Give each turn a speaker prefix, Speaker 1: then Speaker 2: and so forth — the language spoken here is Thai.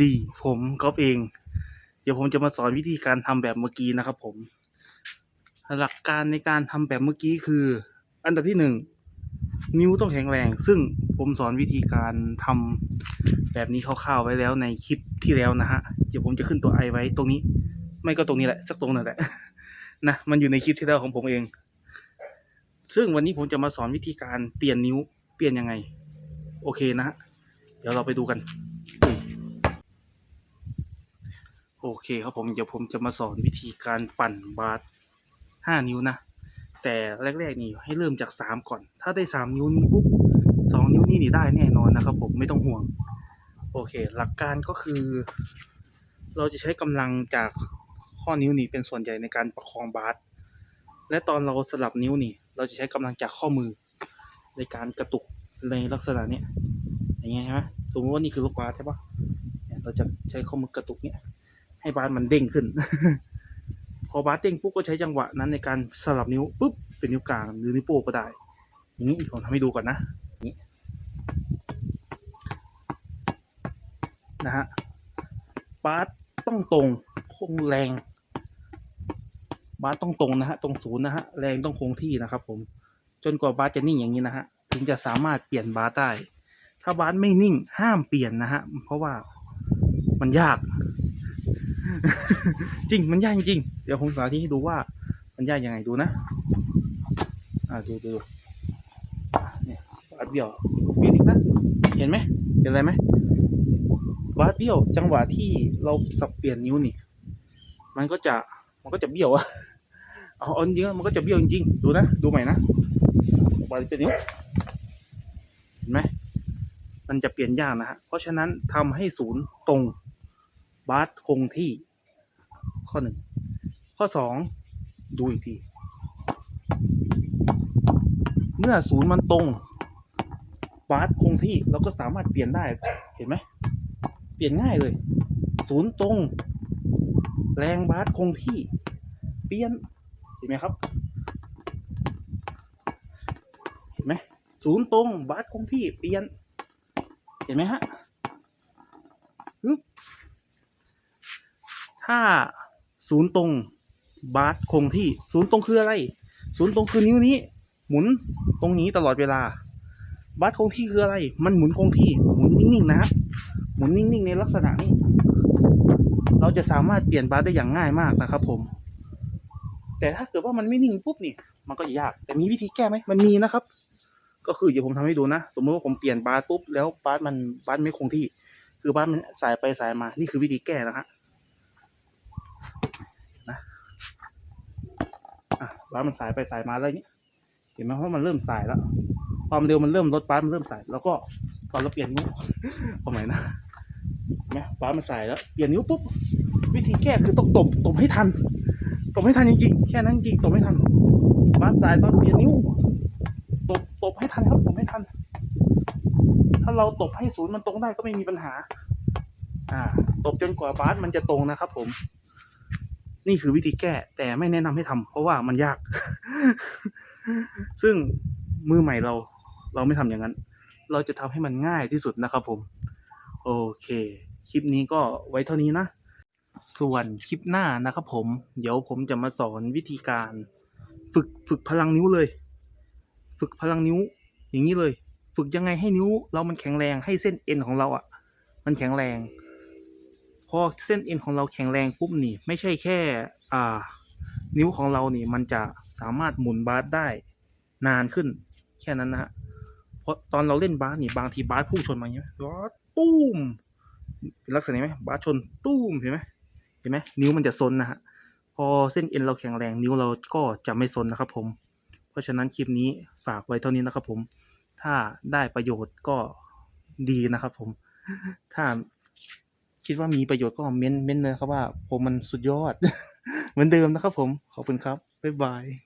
Speaker 1: ดี ผมก๊อฟเอง เดี๋ยวผมจะมาสอนวิธีการทำแบบเมื่อกี้นะครับ ผม หลักการในการทำแบบเมื่อกี้คือ อันดับที่หนึ่งนิ้วต้องแข็งแรง ซึ่งผมสอนวิธีการทำแบบนี้คร่าวๆไว้แล้วในคลิปที่แล้วนะฮะ เดี๋ยวผมจะขึ้นตัวไอไว้ตรงนี้ ไม่ก็ตรงนี้แหละสักตรงนั่นแหละนะมันอยู่ในคลิปที่แล้วของผมเอง ซึ่งวันนี้ผมจะมาสอนวิธีการเปลี่ยนนิ้วเปลี่ยนยังไง โอเคนะฮะเดี๋ยวเราไปดูกัน โอเคครับผมเดี๋ยวผมจะมาสอนวิธีการปั่นบาสห้านิ้วนะ แต่แรกๆนี่ให้เริ่มจากสามก่อน ถ้าได้สามนิ้วนี้ปุ๊บสองนิ้วนี้นี่ได้แน่นอนนะครับผมไม่ต้องห่วง โอเค หลักการก็คือ เราจะใช้กำลังจากข้อนิ้วนี่เป็นส่วนใหญ่ในการประคองบาสและตอนเราสลับนิ้วนี่ เราจะใช้กำลังจากข้อมือ ในการกระตุกในลักษณะเนี้ยอย่างเงี้ยใช่ไหมสมมติว่านี่คือลูกบาสใช่ปะเนี่ยเราจะใช้ข้อมือกระตุกเนี้ย ให้บาสมันเด้งขึ้น พอบาสเด้งปุ๊บก็ใช้จังหวะนั้นในการสลับนิ้วปุ๊บเป็นนิ้วกลางหรือนิ้วโป้งก็ได้ อย่างนี้ผมทำให้ดูก่อนนะนี้นะฮะบาสต้องตรงคงแรง บาสต้องตรงนะฮะตรงศูนย์นะฮะแรงต้องคงที่นะครับ ผม จนกว่าบาสจะนิ่งอย่างนี้นะฮะถึงจะสามารถเปลี่ยนบาสได้ถ้าบาสไม่นิ่งห้ามเปลี่ยนนะฮะเพราะว่ามันยาก จริงมันยากจริง เดี๋ยวผมสาธิตให้ดูว่า มันยากยังไงดูนะ อ่าดูดูเนี่ยบาสเบี้ยวเบี้ยวอีกนะเห็นไหมเห็นอะไรไหมบาสเบี้ยวจังหวะที่เราสับเปลี่ยนนิ้วนี่ มันก็จะมันก็จะเบี้ยวอะเอาเอาจริงมันก็จะเบี้ยวจริงๆดูนะดูใหม่นะบาสเป็นนิ้วเห็นไหมมันจะเปลี่ยนยากนะฮะเพราะฉะนั้นทำให้ศูนย์ตรง บาสคงที่ ข้อหนึ่ง ข้อสองดูอีกที เมื่อศูนย์มันตรง บาสคงที่เราก็สามารถเปลี่ยนได้ เห็นไหม เปลี่ยนง่ายเลย ศูนย์ตรง แรงบาสคงที่ เปลี่ยน เห็นไหมครับ เห็นไหม ศูนย์ตรง บาสคงที่ เปลี่ยน เห็นไหมฮะฮึบ ถ้าศูนย์ตรงบาสคงที่ศูนย์ตรงคืออะไร ศูนย์ตรงคือนิ้วนี้ หมุนตรงนี้ตลอดเวลา บาสคงที่คืออะไร มันหมุนคงที่หมุนนิ่งๆนะหมุนนิ่งๆในลักษณะนี้ เราจะสามารถเปลี่ยนบาสได้อย่างง่ายมากนะครับ ผม แต่ถ้าเกิดว่ามันไม่นิ่งปุ๊บนี่มันก็ยาก แต่มีวิธีแก้ไหมมันมีนะครับ ก็คือเดี๋ยวผมทำให้ดูนะ สมมติว่าผมเปลี่ยนบาสปุ๊บแล้วบาสมันบาสไม่คงที่ คือบาสมันสายไปสายมา นี่คือวิธีแก้นะฮะ อะ บาสมันสายไปสายมาแล้วนี้เห็นไหมเพราะมันเริ่มสายแล้ว ความเร็วมันเริ่มลดบาสมันเริ่มสาย แล้วก็ตอนเราเปลี่ยนนิ้วเอาใหม่นะเห็นไหมบาสมันสายแล้วเปลี่ยนนิ้วปุ๊บวิธีแก้คือต้องตบตบให้ทันตบให้ทันจริงๆแค่นั้นจริงตบให้ทันบาสสายตอนเปลี่ยนนิ้วตบตบให้ทันครับตบให้ทัน ถ้าเราตบให้ศูนย์มันตรงได้ก็ไม่มีปัญหา อ่า ตบจนกว่าบาสมันจะตรงนะครับผม นี่คือวิธีแก้ แต่ไม่แนะนำให้ทำเพราะว่ามันยาก ซึ่งมือใหม่เรา เราไม่ทำอย่างนั้น เราจะทำให้มันง่ายที่สุดนะครับผม โอเค คลิปนี้ก็ไว้เท่านี้นะ ส่วนคลิปหน้านะครับผม เดี๋ยวผมจะมาสอนวิธีการ ฝึกฝึกพลังนิ้วเลย ฝึกพลังนิ้ว อย่างนี้เลย ฝึกยังไงให้นิ้ว เรามันแข็งแรงให้เส้นเอ็นของเราอะ มันแข็งแรง พอเส้นเอ็นของเราแข็งแรงปุ๊บนี่ ไม่ใช่แค่ อ่า นิ้วของเรานี่มันจะสามารถหมุนบาสได้นานขึ้น แค่นั้นนะฮะเพราะตอนเราเล่นบาสนี่บางทีบาสพุ่งชนมาอย่างนี้ไหมบาสตุ้มเป็นลักษณะนี้ไหมบาสชนตุ้มเห็นไหมเห็นไหมนิ้วมันจะซนนะฮะพอเส้นเอ็นเราแข็งแรงนิ้วเราก็จะไม่ซนนะครับผม เพราะฉะนั้นคลิปนี้ฝากไว้เท่านี้นะครับผม ถ้าได้ประโยชน์ก็ดีนะครับผม ถ้า คิดว่ามีประโยชน์ก็เม้นเม้นเลยครับว่าผมมันสุดยอด เหมือนเดิมนะครับผม ขอบคุณครับ บ๊ายบาย